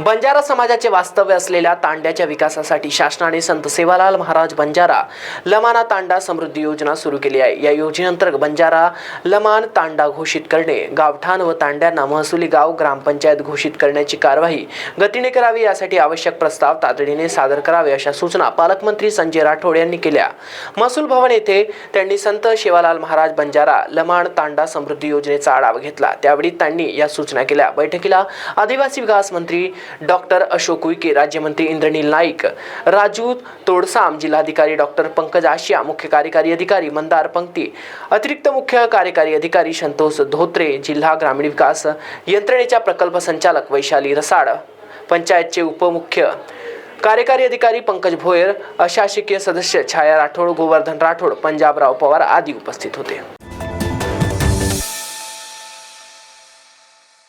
बंजारा समाजाचे वास्तव्य असलेल्या तांड्याच्या विकासासाठी शासनाने संत सेवालाल महाराज बंजारा लमाना तांडा समृद्धी योजना सुरू केली आहे. या योजनेअंतर्गत बंजारा लमान तांडा घोषित करणे गावठाण व तांड्यांना महसुली गाव ग्रामपंचायत घोषित करण्याची कारवाई गतीने करावी यासाठी आवश्यक प्रस्ताव तातडीने सादर करावे अशा सूचना पालकमंत्री संजय राठोड यांनी केल्या. महसूल भवन येथे त्यांनी संत शेवालाल महाराज बंजारा लमाण तांडा समृद्धी योजनेचा आढावा घेतला. त्यावेळी त्यांनी या सूचना केल्या. बैठकीला आदिवासी विकास मंत्री डॉक्टर अशोक उईके राज्यमंत्री इंद्रनील नाईक राजू तोडसाम जिल्हाधिकारी डॉक्टर पंकज आशिया मुख्य कार्यकारी अधिकारी मंदार पंक्ती अतिरिक्त मुख्य कार्यकारी अधिकारी संतोष धोत्रे जिल्हा ग्रामीण विकास यंत्रणेच्या प्रकल्प संचालक वैशाली रसाड पंचायतचे उपमुख्य कार्यकारी अधिकारी पंकज भोयर अशासकीय सदस्य छाया राठोड गोवर्धन राठोड पंजाबराव पवार आदी उपस्थित होते.